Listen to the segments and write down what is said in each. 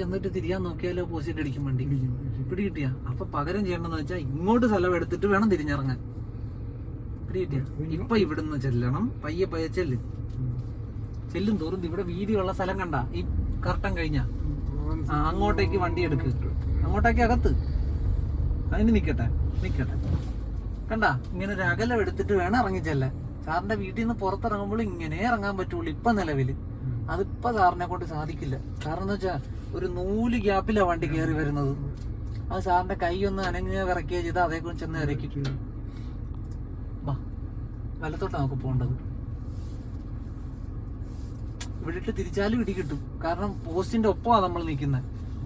ചെന്നിട്ട് തിരിയാൻ നോക്കിയാലോ പോസിറ്റ് അടിക്കും വണ്ടി. പിടി കിട്ടിയ. അപ്പൊ പകരം ചെയ്യണമെന്ന് വെച്ചാൽ ഇങ്ങോട്ട് സ്ഥലം എടുത്തിട്ട് വേണം തിരിഞ്ഞിറങ്ങാൻ. പിടി കിട്ടിയ. ഇപ്പൊ ഇവിടുന്ന് ചെല്ലണം. പയ്യെ പയ്യെ ചെല്ല്. ചെല്ലും തോറും ഇവിടെ വീതിയുള്ള സ്ഥലം കണ്ട. ഈ കർട്ടൻ കഴിഞ്ഞ. അങ്ങോട്ടേക്ക് വണ്ടി എടുക്ക്. അങ്ങോട്ടേക്ക് അകത്ത്. അതിന് നിക്കട്ടെ. നിക്കട്ടെ. കണ്ട? ഇങ്ങനെ ഒരു അകലം എടുത്തിട്ട് വേണം ഇറങ്ങി ഇറങ്ങിച്ചല്ലേ സാറിന്റെ വീട്ടിൽ നിന്ന് പുറത്തിറങ്ങുമ്പോൾ ഇങ്ങനെ ഇറങ്ങാൻ പറ്റുള്ളൂ ഇപ്പൊ നിലവിൽ. അതിപ്പോ സാറിനെ കൊണ്ട് സാധിക്കില്ല. കാരണം എന്താ വെച്ചാ ഒരു നൂൽ ഗ്യാപ്പില വണ്ടി കയറി വരുന്നത്. ആ സാറിന്റെ കൈ ഒന്ന് അനങ്ങുക വിറക്കുകയോ ചെയ്ത് അതേ കുറിച്ച് ചെന്ന് ഇറക്കും. വാ വലത്തോട്ടാ നമുക്ക് പോകേണ്ടത്. ഇവിടെ ഇട്ട് തിരിച്ചാലും ഇടി കിട്ടും. കാരണം പോസ്റ്റിന്റെ ഒപ്പമാണ് നമ്മൾ നിൽക്കുന്നത്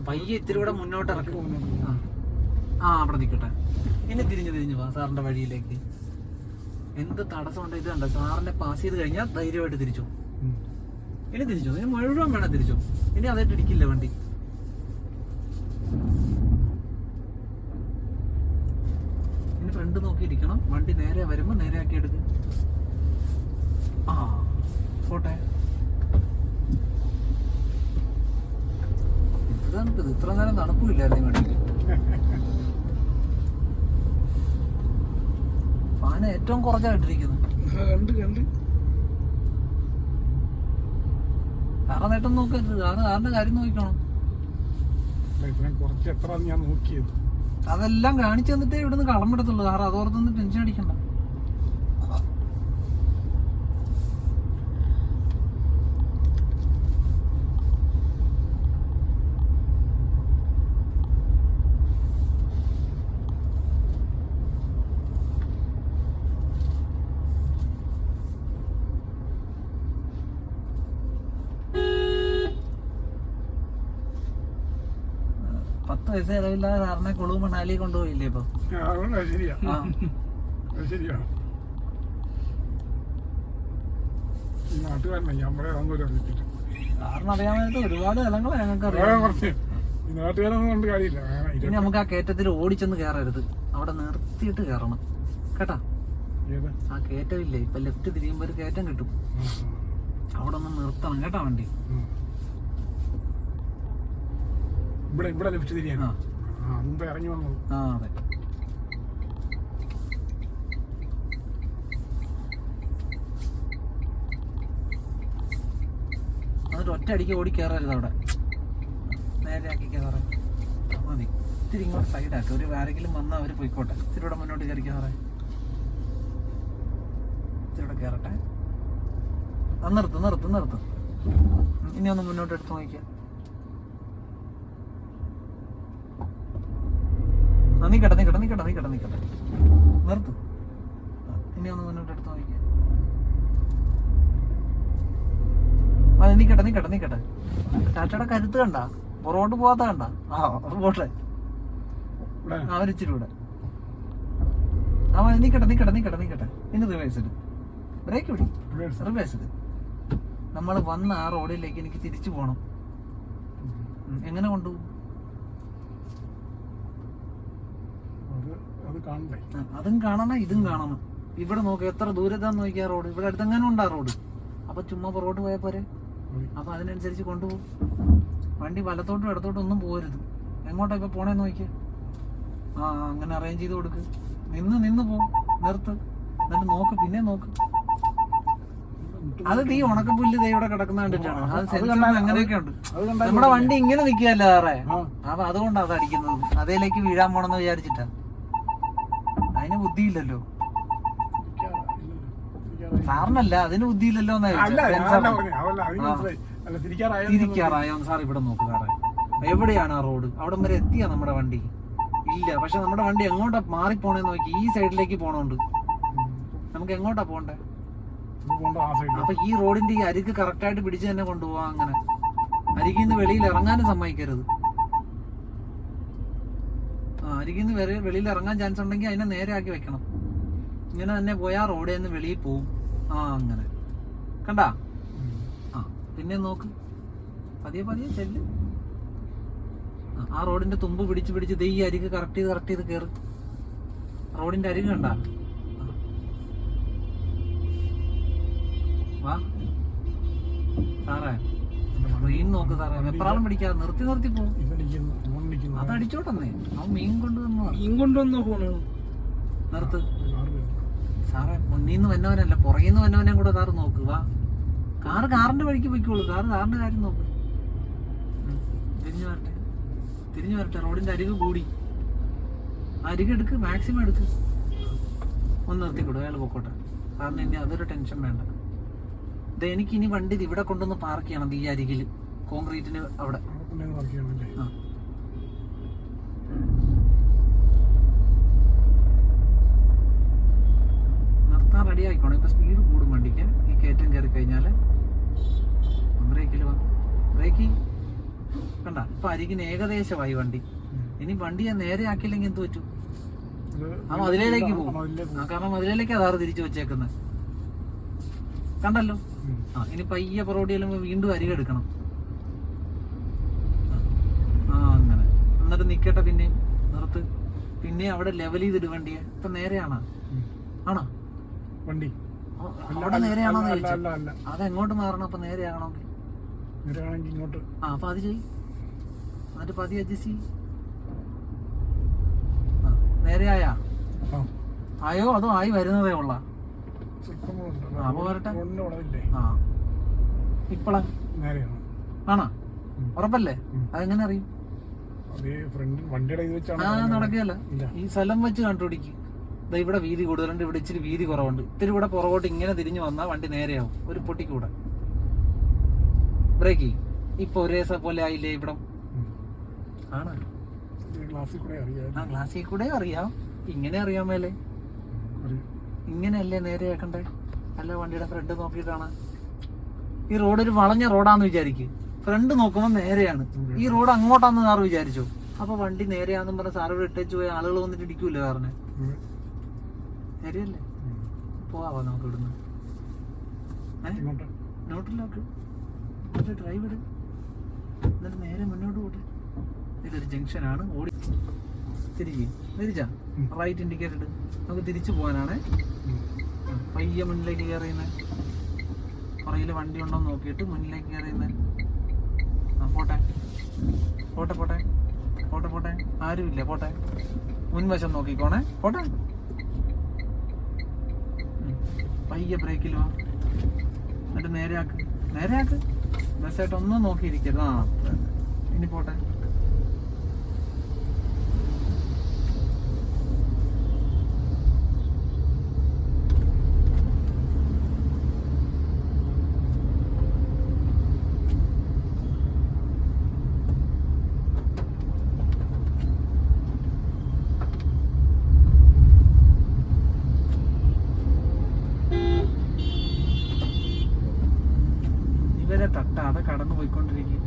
പയ്യെ ഇത്തിരി കൂടെ മുന്നോട്ട് ഇറക്കും. ആ. ആ അവിടെ നിൽക്കട്ടെ. ഇനി തിരിഞ്ഞു തിരിഞ്ഞു വാ സാറിന്റെ വഴിയിലേക്ക്. എന്ത് തടസ്സമുണ്ട് ഇത് കണ്ട? സാറിന്റെ പാസ് ചെയ്ത് കഴിഞ്ഞാൽ ധൈര്യമായിട്ട് തിരിച്ചു. ഇനി തിരിച്ചു? ഇനി മുഴുവൻ വേണം തിരിച്ചു. ഇനി അതായിട്ട് ഇടിക്കില്ല വണ്ടി. ഇനി ഫ്രണ്ട് നോക്കിയിരിക്കണം. വണ്ടി നേരെ വരുമ്പോൾ നേരെ ആക്കി എടുക്കും. ആ പോട്ടെ. ഇത്. തണുപ്പ് ഇത്ര നേരം തണുപ്പില്ലായിരുന്നു വണ്ടിക്ക്. ഫാന് ഏറ്റവും കുറച്ചായിട്ടിരിക്കുന്നത് കണ്ട് കണ്ട്. കാരണം നേട്ടം നോക്കരുത് കാരണം കാറിന്റെ കാര്യം നോക്കണം കുറച്ച് എത്ര ഞാൻ നോക്കിയത്. അതെല്ലാം കാണിച്ചു തന്നിട്ടേ ഇവിടുന്ന് കളമെടുത്തുള്ളൂ സാർ അതോർത്തൊന്നും ടെൻഷൻ അടിക്കണ്ട. പൈസ ചെലവില്ലാതെ സാറിനെ കുളു മണാലി കൊണ്ടുപോയില്ലേ ഇപ്പൊ? ശരിയാ. ശരിയാ. നാട്ടുകാരനെ നമ്മളെ അറിയിച്ചിട്ട് സാറിന് ഒരുപാട് സ്ഥലങ്ങൾ ഞങ്ങൾക്ക് വേറെ അറിയാം കുറച്ച്. ഈ നാട്ടുകാരൊന്നും കൊണ്ട് കാര്യമില്ല. കാരണം ഇനി ഇരുപത്തി- നമുക്ക് ആ കയറ്റത്തിൽ ഓടിച്ചെന്ന് കയറരുത്. അവിടെ നിർത്തിയിട്ട് കയറണം. കേട്ടാ? ആ കയറ്റമില്ലേ? ഇപ്പൊ ലെഫ്റ്റ് തിരിയുമ്പോ ഒരു കയറ്റം കിട്ടും. അവിടെ ഒന്ന് നിർത്തണം. കേട്ടാ വണ്ടി. ഇവിടെ ഇവിടെ ലിഫ്റ്റ് ആ. മുമ്പ് ഇറങ്ങി വന്നത്. ആ അതെ. എന്നിട്ട് ഒറ്റ അടിക്ക് ഓടി കയറരുത് അവിടെ. നേരെ ആക്കി കയറാൻ മതി ഇത്തിരി ഇങ്ങോട്ട് സൈഡാക്കി ഒരു ആരെങ്കിലും വന്നാൽ അവർ പോയിക്കോട്ടെ. ഇത്തിരി ഇവിടെ മുന്നോട്ട് കയറി കയറേ ഇത്തിരി ഇവിടെ കയറട്ടെ നിർത്തും നിർത്ത് നിർത്ത്. ഇനി ഒന്ന് മുന്നോട്ട് എടുത്ത് നോക്കിയാ ആ നിക്കട്ടെ നിക്കട്ടെ നിക്കട്ടെ നിക്കട്ടെ നിർത്തു. ഇനി ഒന്ന് മുന്നോട്ട് എടുത്ത് നോക്കിയാ അതെ നിക്കട്ടെ നിക്കട്ടെ നിക്കട്ടെ. ടാറ്റയുടെ കരുത്ത് കണ്ട. പുറകോട്ട് പോകാത്ത കണ്ട. ആ പോട്ടെ. ഇവിടെ ആ മതി, നിക്കട്ടെ നിക്കട്ടെ നിക്കട്ടെ നിക്കട്ടെ. ഇനി റിവേഴ്സ് ഇട്. Brake reverse. റിവേഴ്സ് ഇട്. നമ്മൾ വന്ന ആ റോഡിലേക്ക് എനിക്ക് തിരിച്ചു പോകണം എങ്ങനെ കൊണ്ടുപോകും അത് അത് കാണണ്ടേ? അതും കാണണം ഇതും കാണണം. ഇവിടെ നോക്ക് എത്ര ദൂരത്താന്ന് നോക്കിയാ റോഡ് ഇവിടെ അടുത്തെങ്ങാനും ഉണ്ടാ റോഡ് അപ്പൊ ചുമ്മാ പുറകോട്ട് പോയാൽ പോരെ. അപ്പൊ അതിനനുസരിച്ച് കൊണ്ടുപോകും. വണ്ടി വലത്തോട്ടും ഇടത്തോട്ടും ഒന്നും പോരുത് എങ്ങോട്ടാ ഇപ്പൊ പോണേന്ന് നോക്കിയ. ആ അങ്ങനെ അറേഞ്ച് ചെയ്ത് കൊടുക്ക്. നിന്ന് നിന്ന് പോ. നിർത്ത്. എന്നിട്ട് നോക്ക് പിന്നെ നോക്ക്. അത് നീ ഉണക്കപ്പുല്ല് ദേ ഇവിടെ കിടക്കുന്ന കണ്ടിട്ടാണ്. അത് സെൻസർ അങ്ങനെയൊക്കെ ഉണ്ട്. നമ്മുടെ വണ്ടി ഇങ്ങനെ നിക്കുകയല്ലേ സാറേ? അപ്പൊ അതുകൊണ്ടാ അത് അടിക്കുന്നത്. അതേലേക്ക് വീഴാൻ പോണെന്ന് വിചാരിച്ചിട്ടാ. അതിന് ബുദ്ധിയില്ലല്ലോ. സാറിനല്ല അതിന് ബുദ്ധിയില്ലല്ലോ തിരിക്കാറായോ സാർ ഇവിടെ നോക്ക് സാറേ. എവിടെയാണ് ആ റോഡ്? അവിടെ വരെ എത്തിയാ നമ്മുടെ വണ്ടി? ഇല്ല പക്ഷെ നമ്മുടെ വണ്ടി എങ്ങോട്ടാ പോണേ നോക്കി. ഈ സൈഡിലേക്ക് പോണോണ്ട്. നമുക്ക് എങ്ങോട്ടാ പോണ്ടേ? അപ്പൊ ഈ റോഡിന്റെ ഈ അരിക്ക് കറക്റ്റ് ആയിട്ട് പിടിച്ച് തന്നെ കൊണ്ടുപോവാ അങ്ങനെ. അരികിൽ നിന്ന് വെളിയിൽ ഇറങ്ങാനും സമ്മതിക്കരുത്. അരികിൽ നിന്ന് വെളിയിൽ ഇറങ്ങാൻ ചാൻസ് ഉണ്ടെങ്കിൽ അതിനെ നേരെ ആക്കി വെക്കണം. ഇങ്ങനെ തന്നെ പോയാൽ റോഡിൽ നിന്ന് വെളിയിൽ പോവും. ആ അങ്ങനെ. കണ്ടാ? ആ പിന്നെ നോക്ക്. പതിയെ പതിയെ ചെല്ല്. ആ, റോഡിന്റെ തുമ്പ് പിടിച്ച് പിടിച്ച് ദൈ ഈ അരിക് കറക്റ്റ് ചെയ്ത് കറക്റ്റ് ചെയ്ത് കയറി റോഡിന്റെ അരിക് കണ്ട? വാ. സാറേ ട്രെയിൻ നോക്ക് സാറേ. വെപ്രാളം പിടിക്കാതെ നിർത്തി നിർത്തി പോകും ഇതടിക്കുന്നു ആ മീൻ കൊണ്ടുവന്നു മീൻ ഇങ്ങോട്ടൊന്നോ ഫോണാണ് നിർത്ത്. സാറേ മുന്നീന്ന് വന്നവനല്ല പുറകിന്ന് വന്നവനെ കൂടെ സാറ് നോക്ക് വാ. കാറ് കാറിന്റെ വഴിക്ക് പോയിക്കോളൂ കാറ് സാറിന്റെ കാര്യം നോക്ക്. തിരിഞ്ഞു വരട്ടെ. തിരിഞ്ഞു വരട്ടെ റോഡിന്റെ അരികെ കൂടി. അരികെ എടുക്ക് മാക്സിമം എടുക്ക്. ഒന്ന് നിർത്തിക്കൂടും അയാൾ പൊക്കോട്ടെ. സാറിന് ഇനി അതൊരു ടെൻഷൻ വേണ്ട. ഇത് എനിക്ക് ഇനി വണ്ടി ഇവിടെ കൊണ്ടുവന്ന് പാർക്ക് ചെയ്യണം ഈ അരികിൽ കോൺക്രീറ്റിന് അവിടെ. കൊണ്ടുവന്ന് ആ. നിർത്താൻ റെഡി ആയിക്കോണം. ഇപ്പൊ സ്പീഡ് കൂടും വണ്ടിക്ക്. ഈ കയറ്റം കയറി കഴിഞ്ഞാൽ ബ്രേക്കിൽ ബ്രേക്ക് കണ്ട ഇപ്പൊ അരികിന് ഏകദേശമായി വണ്ടി. ഇനി വണ്ടി ഞാൻ നേരെ ആക്കിയില്ലെങ്കിൽ എന്ത് പറ്റും? ആ മതിലേക്ക് പോകും. കാരണം മതിലേക്ക് അതാറ് തിരിച്ചു വെച്ചേക്കുന്നത്. കണ്ടല്ലോ? ആ ഇനി പയ്യ പൊറോട്ടി ചെല്ലുമ്പോൾ വീണ്ടും അരികെ എടുക്കണം. ആ അങ്ങനെ. എന്നിട്ട് നിക്കട്ടെ പിന്നെയും. നിർത്ത്. പിന്നെ അവിടെ ലെവൽ ചെയ്തിട്ട് വണ്ടിയെ. ഇപ്പൊ നേരെയാണോ. ആണോ? വണ്ടി. അവിടെ അല്ല, അല്ല, അല്ല അല്ല. അത് എങ്ങോട്ട് മാറണം? അപ്പൊ നേരെയാകണമെങ്കിൽ. നേരെയാണെങ്കിൽ ഇങ്ങോട്ട്. ആ അപ്പൊ അത് ചെയ് എന്നിട്ട് പതി അഡ്ജസ്റ്റ് ചെയ് ആ നേരെയായാ ആയോ? അതോ ആയി വരുന്നതേ ഉള്ള? അപ്പൊ വരട്ടെ. ആ. ഇപ്പളാ? നേരെയാണ്. ആണോ. ഉറപ്പല്ലേ. അതെങ്ങനെ അറിയും? വണ്ടിയുടെ. നടക്കുകയല്ല. ഈ സ്ഥലം വെച്ച് കണ്ടുപിടിക്ക്. ഇവിടെ വീതി കൂടുതലുണ്ട് ഇവിടെ ഇച്ചിരി വീതി കുറവുണ്ട്. ഇത്തിരി കൂടെ പുറകോട്ട് ഇങ്ങനെ തിരിഞ്ഞു വന്നാൽ വണ്ടി നേരെയാവും ഒരു പൊട്ടിക്കൂടെ ബ്രേക്ക് ഇപ്പൊ ഒരേ പോലെ ആയില്ലേ ഇവിടെ. ആണ്? ആ ക്ലാസ്സിൽ കൂടെ അറിയാം. ഇങ്ങനെ അറിയാൻ മേലെ. ഇങ്ങനെയല്ലേ നേരെയാക്കണ്ടേ അല്ല വണ്ടിയുടെ ഫ്രണ്ട് നോക്കിയിട്ടാണ്. ഈ റോഡ് ഒരു വളഞ്ഞ റോഡാന്ന് വിചാരിക്കും. ഫ്രണ്ട് നോക്കുമ്പോൾ നേരെയാണ്. ഈ റോഡ് അങ്ങോട്ടാന്ന് സാറ് വിചാരിച്ചു. അപ്പൊ വണ്ടി നേരെയാന്ന് പറഞ്ഞ സാറ് ഇവിടെ ഇട്ടേച്ച് പോയ ആളുകൾ വന്നിട്ട് ഇടിക്കൂല്ലേ സാറിന്? ഉം. പോവാ നമുക്ക് ഇവിടുന്ന്? നോട്ടിലോട്ട് എന്നിട്ട് ഡ്രൈവ് ഇട്. എന്നിട്ട് നേരെ മുന്നോട്ട് പോട്ടെ. ഇതൊരു ജംഗ്ഷനാണ് ഓടി തിരികെ തിരിച്ചാ? റൈറ്റ് ഇൻഡിക്കേറ്റർ ഇട്. നമുക്ക് തിരിച്ചു പോകാനാണ്. പയ്യെ മുന്നിലേക്ക് കയറിയുന്ന പുറകിൽ വണ്ടി ഉണ്ടോ നോക്കിയിട്ട് മുന്നിലേക്ക് കയറിയുന്ന ആ പോട്ടെ. പോട്ടെ പോട്ടെ. പോട്ടെ പോട്ടെ. ആരുമില്ല. പോട്ടെ. മുൻവശം നോക്കിക്കോണേ. പോട്ടെ. പയ്യെ ബ്രേക്കിൽ വാ എന്നിട്ട് നേരെയാക്ക്. നേരെയാക്ക്? ബസ്സായിട്ട് ഒന്നും നോക്കിയിരിക്കരുത് ആ ഇനി പോട്ടെ ഇവരെ തട്ടാതെ കടന്നു പോയിക്കൊണ്ടിരിക്കും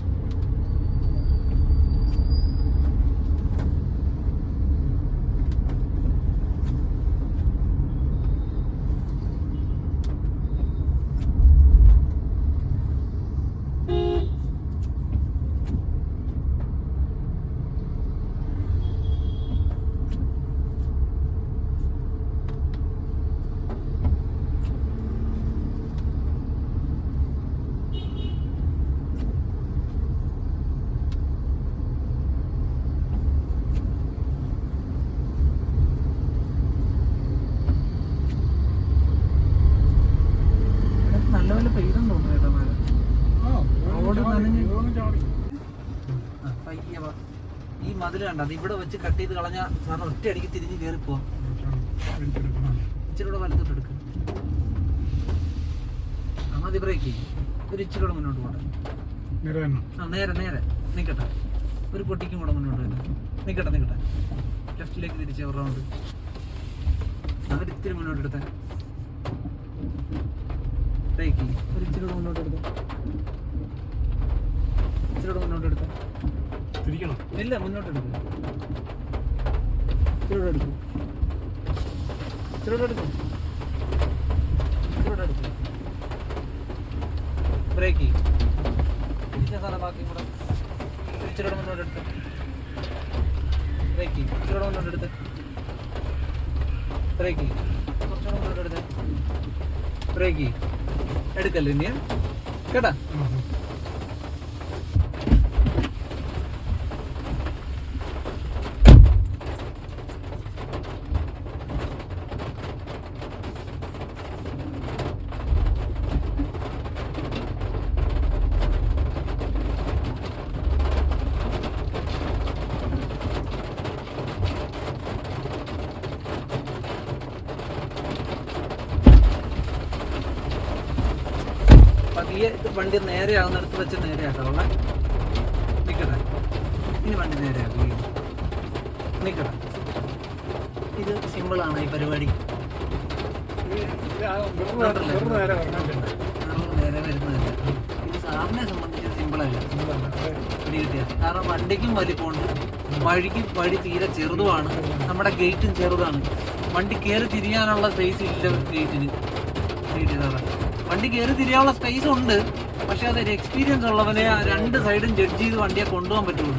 ഇവിടെ നല്ലപോലെ പെയ്തെന്ന് തോന്നുന്നു കേട്ടോ മഴ ആ, റോഡ് ചാടി, നനഞ്ഞ്. ഇതൊന്ന് ചാടി. ആ, പയ്യെ വാ ഈ മതിൽ കണ്ട ഇവിടെ വെച്ച് കട്ട് ചെയ്ത് കളഞ്ഞ സാറിന് ഒറ്റ അടിക്ക് തിരിഞ്ഞ് കയറി പോവാം. വലിച്ചെടുക്കണം. ഇച്ചിരി കൂടെ വലത്തോട്ട് എടുക്കും. മതി ബ്രേക്ക് ഒരു ഇച്ചിരി കൂടെ മുന്നോട്ട് പോകട്ടെ നേരെ ആ നേരെ നേരെ. നിൽക്കട്ടെ ഒരു പൊട്ടിക്കും കൂടെ മുന്നോട്ട് വരും. നിൽക്കട്ടെ നിൽക്കട്ടെ ലെഫ്റ്റിലേക്ക് തിരിച്ച് റൗണ്ട് അവർ ഇത്തിരി മുന്നോട്ട് എടുത്തേ. ബ്രേക്ക് ചെയ്യും. ഒരു ഇച്ചിരി കൂടെ മുന്നോട്ട് എടുത്തേ. ഇച്ചിരി കൂടെ മുന്നോട്ട് എടുത്തേ. തിരിക്കണം. ഇല്ല മുന്നോട്ട് എടുക്കും ഇച്ചിരൂടെ എടുക്കും ഇച്ചിരൂടെ എടുക്കും ഇച്ചിരൂടെ എടുക്കും ബ്രേക്ക് ചെയ്യും സാധനം ബാക്കി കൂടെ. ഇച്ചിരൂടെ മുന്നോട്ട് എടുത്ത് ബ്രേക്ക് ഇച്ചിരൂടെ മുന്നോട്ട് എടുത്ത് ബ്രേക്ക് കുറച്ചുകൂടെ മുന്നോട്ട് എടുത്ത് ബ്രേക്ക് എടുക്കല്ലേ ഇനിയാ കേട്ടാ ആ, ആ. പയ്യെ ഇത് വണ്ടി നേരെയാകുന്നിടത്ത് വെച്ച് നേരെയാക്കാം ഉള്ള? നിൽക്കട്ടെ ഇനി വണ്ടി നേരെയാക്കി നിൽക്കട്ടെ ഇത് സിമ്പിളാണ് ഈ പരിപാടി. നേരെ വരുന്നതല്ല. ഇത് സാറിനെ സംബന്ധിച്ച് സിമ്പിളല്ല പിടി കിട്ടിയ കാരണം വണ്ടിക്കും വലിപ്പമുണ്ട്. വഴിക്ക് വഴി തീരെ ചെറുതുമാണ്. നമ്മുടെ ഗേറ്റും ചെറുതാണ്. വണ്ടി കയറി തിരിയാനുള്ള സ്പേസ് ഇല്ല ഗേറ്റിന്. വണ്ടി കയറി തിരിയാനുള്ള സ്പേസ് ഉണ്ട്. പക്ഷെ അതൊരു എക്സ്പീരിയൻസ് ഉള്ളവനെ രണ്ട് സൈഡും ജഡ്ജ് ചെയ്ത് വണ്ടിയെ കൊണ്ടുപോകാൻ പറ്റുള്ളൂ.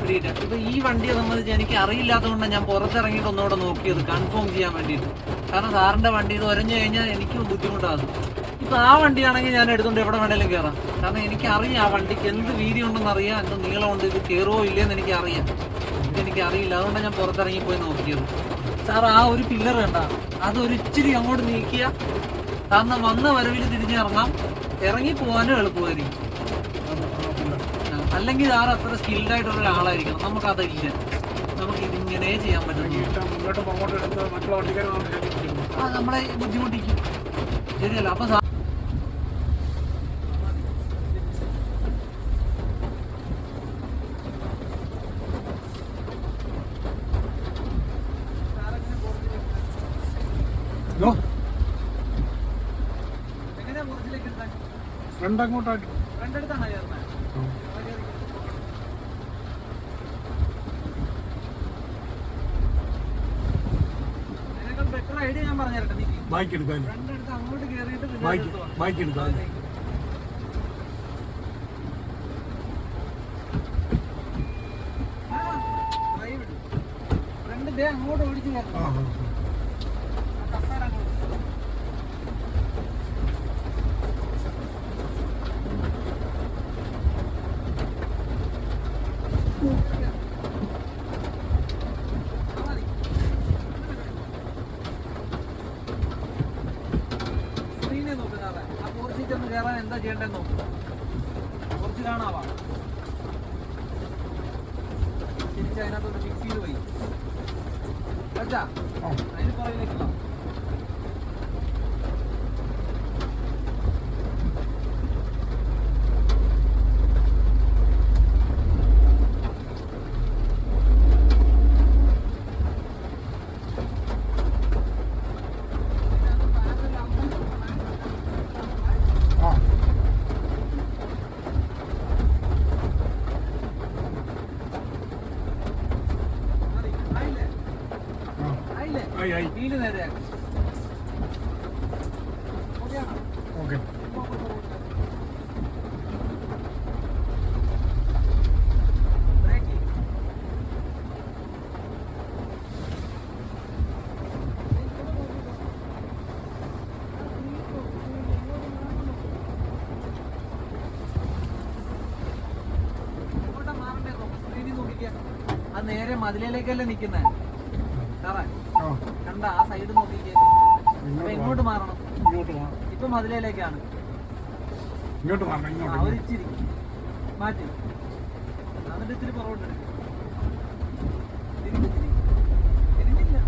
പിടിയില്ല ഇപ്പൊ ഈ വണ്ടിയെ സംബന്ധിച്ച് എനിക്ക് അറിയില്ലാത്തതുകൊണ്ട് ഞാൻ പുറത്തിറങ്ങിയിട്ട് ഒന്നുകൂടെ നോക്കിയത്. കൺഫേം ചെയ്യാൻ വേണ്ടിയിട്ട്. കാരണം സാറിന്റെ വണ്ടി ഇത് ഒരഞ്ഞു കഴിഞ്ഞാൽ എനിക്ക് ബുദ്ധിമുട്ടാകും. ഇപ്പൊ ആ വണ്ടിയാണെങ്കിൽ ഞാൻ എടുത്തുകൊണ്ട് എവിടെ വേണേലും കയറാം കാരണം എനിക്ക് അറിയാം ആ വണ്ടിക്ക് എന്ത് വീതി ഉണ്ടെന്ന് അറിയാം എന്ത് നീളമുണ്ട് ഇത് കയറുമോ ഇല്ലയെന്ന് എനിക്ക് അറിയാം എനിക്ക് അറിയില്ല അതുകൊണ്ടാണ് ഞാൻ പുറത്തിറങ്ങി പോയി നോക്കിയത്. സാർ ആ ഒരു പില്ലർ കണ്ട. അത് ഒരു ഇച്ചിരി അങ്ങോട്ട് നീക്കിയ. കാരണം വന്ന വരവിൽ തിരിഞ്ഞിറങ്ങാം. ഇറങ്ങി പോകാനും എളുപ്പമായിരിക്കും. അല്ലെങ്കിൽ ആർ അത്ര സ്കിൽഡ് ആയിട്ടുള്ള ഒരാളായിരിക്കണം. നമുക്കതില്ല നമുക്ക് ഇതിങ്ങനെ ചെയ്യാൻ പറ്റും നമ്മളെ ബുദ്ധിമുട്ടിക്കും. ശരിയല്ല. അപ്പൊ പറഞ്ഞുതരട്ടെ നീ. ബൈക്ക് എടുക്കാൻ ബൈക്ക്. ബൈക്ക് എടുക്കാൻ അങ്ങോട്ട് ഓടിച്ച് കയറണം. ആ, ആ കസേര അങ്ങോട്ട്. ആ മതി. സ്ക്രീനിൽ നോക്ക് സാറേ. ആ പോർച്ചിൽ ഒന്ന് കയറാൻ എന്താ ചെയ്യേണ്ടതെന്ന് നോക്ക്. പോർച്ച് കാണാവാ. തിരിച്ച് അതിനകത്തോട്ട് ഫിക്സ് ചെയ്ത് പോയി വെച്ചാ ആ അതിന് പുറകിലേക്കുള്ള ആ മതി. ആയില്ലേ? ആ ആയില്ലേ? ആയി ആയി വീൽ നേരെയാക്ക്. ഓക്കെയാണോ? ഓക്കെ ഇപ്പൊ കൊണ്ട് പോകും. ബ്രേക്ക് ചെയ്യ്. ഇങ്ങോട്ടാ മാറണ്ടേ നോക്ക്. സ്ക്രീനിൽ നോക്കിക്കേ. മതിലിലേക്കല്ലേ നിക്കുന്നേ? സാറേ കണ്ട ആ സൈഡ് നോക്കിക്കേ. അപ്പൊ ഇങ്ങോട്ട് മാറണം. ഇപ്പൊ മതിലേക്കാണ് ഇങ്ങോട്ട് മാറണം ഇങ്ങോട്ട് മാറ്റി. എന്നിട്ട് ഇത്തിരി പുറകോട്ട് എടുക്ക്. തിരിഞ്ഞ് തിരി. തിരിഞ്ഞില്ല.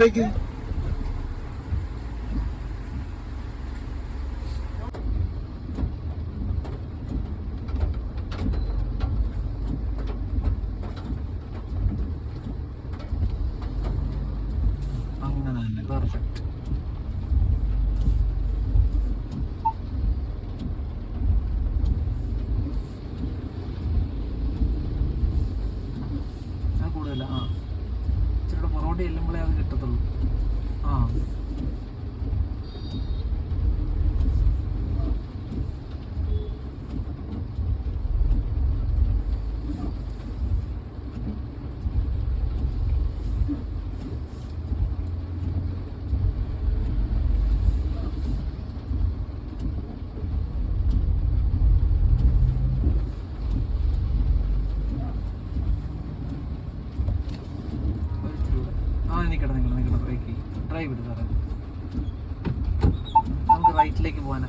മതി, മതി. ബ്രേക്ക് അങ്ങനെ തന്നെ പെർഫെക്റ്റ് അത് കൂടുതല ആ ഇച്ചിരി പൊറോട്ട ചെല്ലുമ്പോഴേ അത് കിട്ടത്തുള്ളൂ ആ ഒരിച്ചിരി കൂടെ. ആ നിൽക്കട്ടെ നിൽക്കട്ടെ നിൽക്കട്ടെ ബ്രേക്ക് ഡ്രൈവ് ഇട്ട് സാറേ നമുക്ക് റൈറ്റിലേക്ക് പോകാനാ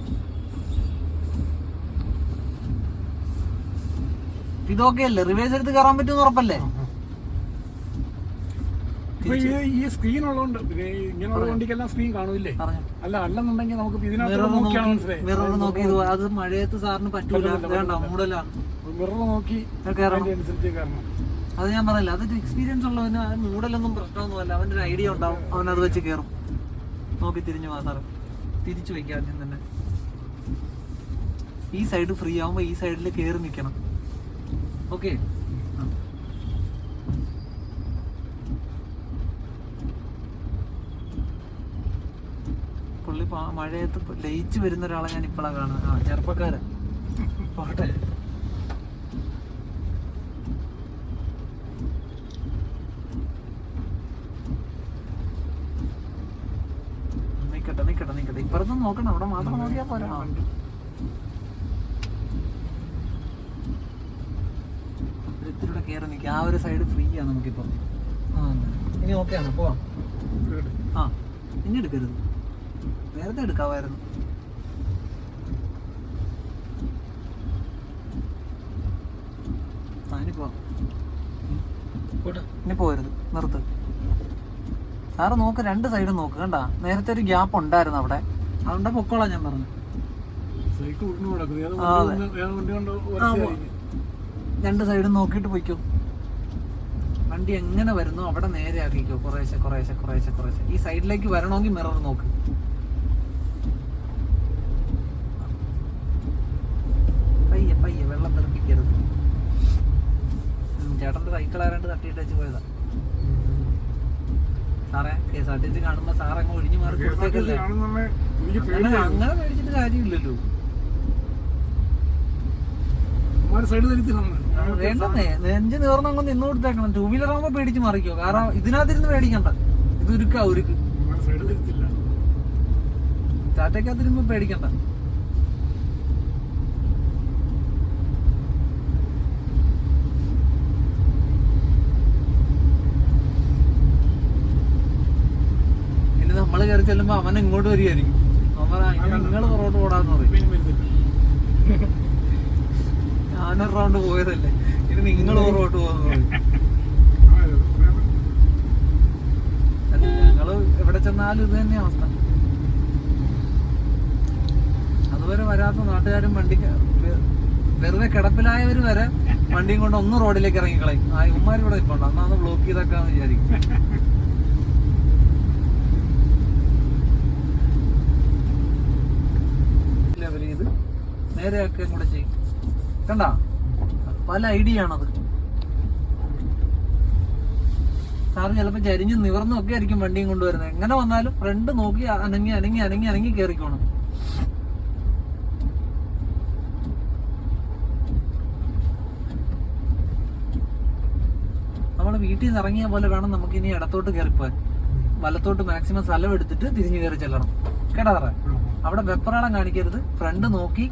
ഇതൊക്കെ അല്ലേ? റിവേഴ്സ് എടുത്ത് കയറാൻ പറ്റുമെന്ന് ഉറപ്പല്ലേ? ഈ സ്ക്രീൻ ഉള്ളതുകൊണ്ട് ഇങ്ങനെയുള്ള വണ്ടിക്കെല്ലാം സ്ക്രീൻ കാണൂല്ലേ അല്ല അല്ലെന്നുണ്ടെങ്കിൽ നമുക്ക് ഇതിനകത്ത് നോക്കി അത് മഴയത്ത് സാറിന് പറ്റൂല. മൂടലാണ് മിറർ നോക്കി അനുസരിച്ച് കയറണം. അത് ഞാൻ പറഞ്ഞില്ല അതൊരു എക്സ്പീരിയൻസ് ഉള്ളവന് മൂടലൊന്നും പ്രശ്നമൊന്നുമല്ല. അവന്റെ ഒരു ഐഡിയ ഉണ്ടാവും. അവൻ അത് വെച്ച് കയറും. നോക്കി തിരിഞ്ഞു വാ സാറ്. തിരിച്ചു വയ്ക്കുക ആദ്യം തന്നെ. ഈ സൈഡ് ഫ്രീ ആവുമ്പോൾ ഈ സൈഡിൽ കയറി നിൽക്കണം ഓക്കെ. പുള്ളി മഴയത്ത് ലയിച്ചു വരുന്ന ഒരാളെ ഞാൻ ഇപ്പോഴാണ് കാണുന്നത് ആ ചെറുപ്പക്കാരൻ. പോട്ടെ. നിക്കട്ടെ നിക്കട്ടെ നിക്കട്ടെ. ഇപ്പുറത്തും നോക്കണം അവിടെ മാത്രം നോക്കിയാൽ പോരാ ആ. ഇത്തിരിയുടെ കയറി നിൽക്കുക ആ ഒരു സൈഡ് ഫ്രീ ആണ് നമുക്കിപ്പോൾ ആ. ഇനി ഓക്കെ ആണ്? പോവാം. ആ ഇനി എടുക്കരുത്. നേരത്തെ എടുക്കാമായിരുന്നു. ഇനി പോരുത്. നിർത്ത്. സാറ് നോക്ക് രണ്ട് സൈഡും നോക്ക് കണ്ട? നേരത്തെ ഒരു ഗ്യാപ്പ് ഉണ്ടായിരുന്നു അവിടെ. അതുകൊണ്ട് പൊക്കോളാം ഞാൻ പറഞ്ഞു രണ്ട് സൈഡും നോക്കിയിട്ട് പോയിക്കോ. വണ്ടി എങ്ങനെ വരുന്നു അവിടെ നേരെ ആക്കിക്കോ കുറേശ്ശെ കുറേശ്ശെ കുറേശ്ശെ കുറേശ്ശെ. ഈ സൈഡിലേക്ക് വരണമെങ്കിൽ മിറർ നോക്ക്. പയ്യെ പയ്യെ വെള്ളം തെറിപ്പിക്കരുത് ചേട്ടന്റെ ചേട്ടന്റെ സൈക്കിൾ ആരാണ്ട് തട്ടിയിട്ട് വെച്ച് പോയതാ. സാറേ K S R T C കാണുമ്പോ അങ്ങ് ഒഴിഞ്ഞു മാറി കൊടുത്തേക്കല്ലേ? അങ്ങനെ മേടിച്ചിട്ട് കാര്യമില്ലല്ലോ. സൈഡ് തന്നു വേണ്ടെന്നേ നെഞ്ച് നേർന്ന് അങ്ങ് നിന്ന് കൊടുത്തേക്കണം. ടൂ വീലർ ആകുമ്പോ പേടിച്ച് മറിക്കോ. കാരണം ഇതിനകത്തിരുന്ന് പേടിക്കണ്ട. ഇത് ഉരുക്കാ ഉരുക്ക്. പേടിക്കണ്ട. ഇനി നമ്മൾ കയറി ചെല്ലുമ്പോ അവൻ ഇങ്ങോട്ട് വരികയായിരിക്കും. അവൻ നിങ്ങൾ പുറകോട്ട് ഓടാന്ന് പറയും. ഞാനൊരു റൗണ്ട് പോയതല്ലേ? ഇനി നിങ്ങൾ പുറകോട്ട് പോകുന്നു ആ, ഞങ്ങൾ എവിടെ ചെന്നാലും ഇത് തന്നെ അവസ്ഥ. അതുവരെ വരാത്ത നാട്ടുകാരും വണ്ടി വെറുതെ കിടപ്പിലായവര് വരെ വണ്ടിയും കൊണ്ട് ഒന്ന് റോഡിലേക്ക് ഇറങ്ങിക്കളയും ആ ഇവന്മാർ ഇവിടെ ഇപ്പോണ്ട് അന്നാ ഒന്ന് ബ്ലോക്ക് ചെയ്തേക്കാന്ന് വിചാരിക്കും. ലെവൽ ചെയ്ത് നേരെയാക്കുകയും കൂടെ ചെയ്യും. കണ്ട? പല ഐഡിയ ആണത്. സാറ് ചിലപ്പോൾ ചരിഞ്ഞ് നിവർന്നും ഒക്കെ ആയിരിക്കും വണ്ടിയും കൊണ്ടുവരുന്നത്. എങ്ങനെ വന്നാലും ഫ്രണ്ട് നോക്കി അനങ്ങി അനങ്ങി അനങ്ങി അനങ്ങി കേറിക്കോണം. നമ്മൾ വീട്ടിൽ നിന്ന് ഇറങ്ങിയ പോലെ വേണം നമുക്ക് ഇനി ഇടത്തോട്ട് കയറിപ്പോവാൻ വലത്തോട്ട് മാക്സിമം സ്ഥലം എടുത്തിട്ട് തിരിഞ്ഞു കയറി ചെല്ലണം. കേട്ടാ സാറേ? അവിടെ വെപ്രാളം കാണിക്കരുത്. ഫ്രണ്ട് നോക്കി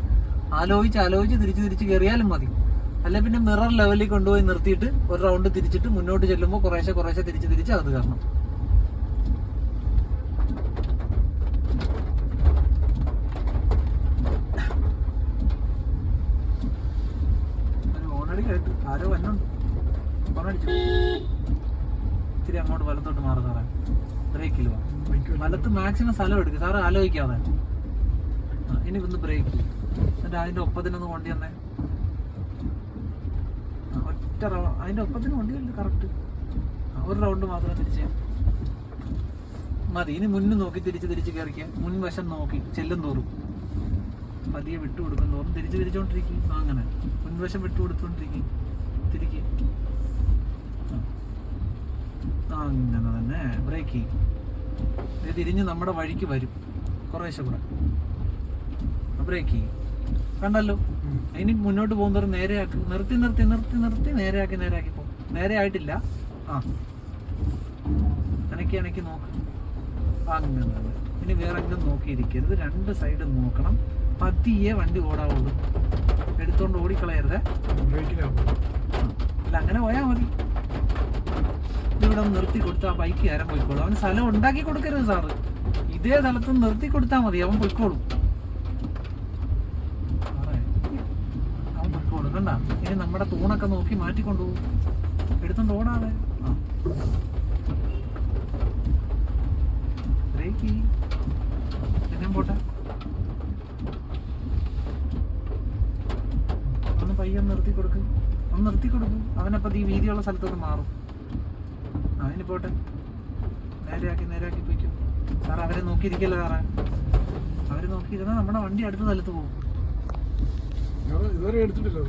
ആലോചിച്ച് ആലോചിച്ച് തിരിച്ച് തിരിച്ച് കയറിയാലും മതി. അല്ല പിന്നെ മിറർ ലെവലിൽ കൊണ്ടുപോയി നിർത്തിയിട്ട് ഒരു റൗണ്ട് തിരിച്ചിട്ട് മുന്നോട്ട് ചെല്ലുമ്പോൾ കുറേശ്ശെ കുറേശ്ശെ തിരിച്ച് തിരിച്ച് അത് കയറണം ഓണടി കേട്ടു. ആരോ വന്നുണ്ട് ഇത്തിരി അങ്ങോട്ട് വലത്തോട്ട് മാറി സാറേ. ബ്രേക്കിൽ വരും. വലത്ത് മാക്സിമം സ്ഥലം എടുക്കും. സാറ് ആലോചിക്കാതെ. ഇനി ഒന്ന് ബ്രേക്ക് എന്നിട്ട് അതിന്റെ ഒപ്പത്തിനൊന്ന് വണ്ടി തന്നെ. ഒറ്റ റൗണ്ട് അതിന്റെ ഒപ്പത്തിന് വണ്ടിയല്ല കറക്റ്റ് ഒരു റൗണ്ട് മാത്രം തിരിച്ച് മതി ഇനി മുന്നിൽ നോക്കി തിരിച്ച് തിരിച്ച് കയറിക്കുക മുൻവശം നോക്കി ചെല്ലും തോറും. പതിയെ വിട്ടു കൊടുക്കും തോറും തിരിച്ച് തിരിച്ചോണ്ടിരിക്കും. അങ്ങനെ. മുൻവശം വിട്ടു കൊടുത്തോണ്ടിരിക്കും. തിരിക്കുക അങ്ങനെ തന്നെ. ബ്രേക്ക് ചെയ്യും. തിരിഞ്ഞ് നമ്മുടെ വഴിക്ക് വരും. കുറേശ്ശെ കൂടെ. ബ്രേക്ക് ചെയ്യും കണ്ടല്ലോ? അതിന് മുന്നോട്ട് പോകുന്നവർ നേരെയാക്കി നിർത്തി നിർത്തി നിർത്തി നിർത്തി നേരെയാക്കി നേരെയാക്കി പോകും. നേരെ ആയിട്ടില്ല. ആ. അനക്കി അനക്കി നോക്ക്. അങ്ങനെ ഇനി വേറെ എങ്കിലും നോക്കിയിരിക്കരുത്. രണ്ട് സൈഡും നോക്കണം. പതിയെ വണ്ടി ഓടാവുള്ളൂ. എടുത്തോണ്ട് ഓടിക്കളയരുത്. അല്ല അങ്ങനെ പോയാൽ മതി. ഇവിടെ നിർത്തി കൊടുത്ത ആ ബൈക്ക് ആരം പോയിക്കോളും. അവന് സ്ഥലം ഉണ്ടാക്കി കൊടുക്കരുത് സാറ്. ഇതേ സ്ഥലത്ത് നിർത്തി കൊടുത്താൽ മതി. അവൻ പോയിക്കോളും. തൂണൊക്കെ നോക്കി മാറ്റിക്കൊണ്ടുപോകും. എടുത്തോണ്ട് ഓടാതെ ബ്രേക്ക് പിന്നെ പോട്ടെ. ഒന്ന് പയ്യെ നിർത്തി കൊടുക്ക്. ഒന്ന് നിർത്തി കൊടുക്കും. അവനപ്പോ ഈ വീതിയുള്ള സ്ഥലത്തോട്ട് മാറും. അവന് പോട്ടെ. നേരെയാക്കി നേരെയാക്കി പോയിക്കും. സാർ അവരെ നോക്കിയിരിക്കല്ലോ സാറേ? അവർ നോക്കിയിരുന്നാൽ നമ്മുടെ വണ്ടി അടുത്ത സ്ഥലത്ത് പോകും. ഞങ്ങൾ ഇതുവരെ എടുത്തിട്ടില്ല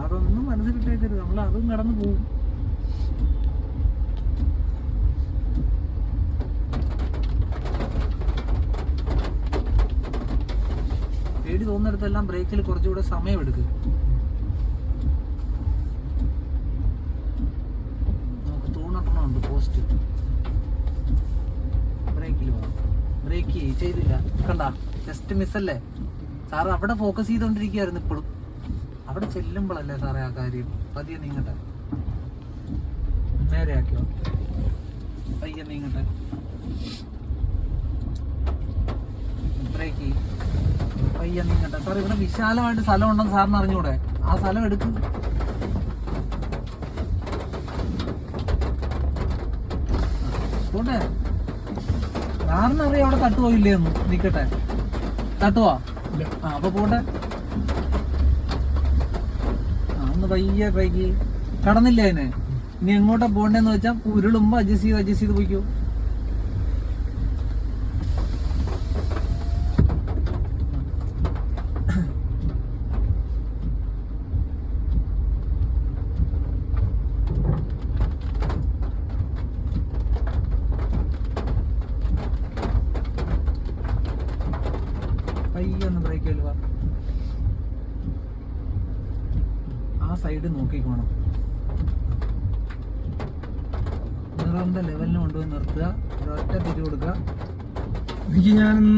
അതൊന്നും മനസ്സിലിട്ടേക്കരുത്. നമ്മൾ അതും കടന്നു പോകും. പേടി തോന്നിടത്തെല്ലാം ബ്രേക്കിൽ കുറച്ചുകൂടെ സമയം എടുക്കും നമുക്ക് തൂണട്ടണമുണ്ട് പോസ്റ്റ് ബ്രേക്കിൽ പോകാം ബ്രേക്ക് ചെയ്തില്ല. കണ്ട? ജസ്റ്റ് മിസ്സല്ലേ സാറ് അവിടെ ഫോക്കസ് ചെയ്തുകൊണ്ടിരിക്കുകയായിരുന്നു ഇപ്പോഴും അവിടെ ചെല്ലുമ്പോഴല്ലേ സാറേ ആ കാര്യം? പതിയെ നീങ്ങട്ടെ. നേരെ ആക്കിയോ പയ്യെ നീങ്ങട്ടെ. ബ്രേക്ക് പയ്യെ നീങ്ങട്ടെ. സാർ ഇവിടെ വിശാലമായിട്ട് സ്ഥലം ഉണ്ടെന്ന് സാറിന് അറിഞ്ഞൂടെ? ആ സ്ഥലം എടുക്കും. പോട്ടെ സാറിന് അറിയാം അവിടെ തട്ടുവോ ഇല്ലേന്ന് നിക്കട്ടെ. തട്ടുവാ? ആ അപ്പൊ പോട്ടെ. അന്ന് പയ്യെ ബ്രേക്ക് കടന്നില്ല അതിന്? ഇനി എങ്ങോട്ടാ പോണ്ടേന്ന് വെച്ചാൽ ഉരുളുമ്പോ അഡ്ജസ്റ്റ് ചെയ്ത് അഡ്ജസ്റ്റ് ചെയ്ത് പോയിക്കോ പയ്യെ ഒന്ന് ബ്രേക്ക് ചെയ്യുക ആ സൈഡ് നോക്കിക്കോണം മിററിന്റെ ലെവലിന് കൊണ്ടുപോയി നിർത്തുക ഒരൊറ്റ തിരി കൊടുക്കുക എനിക്ക്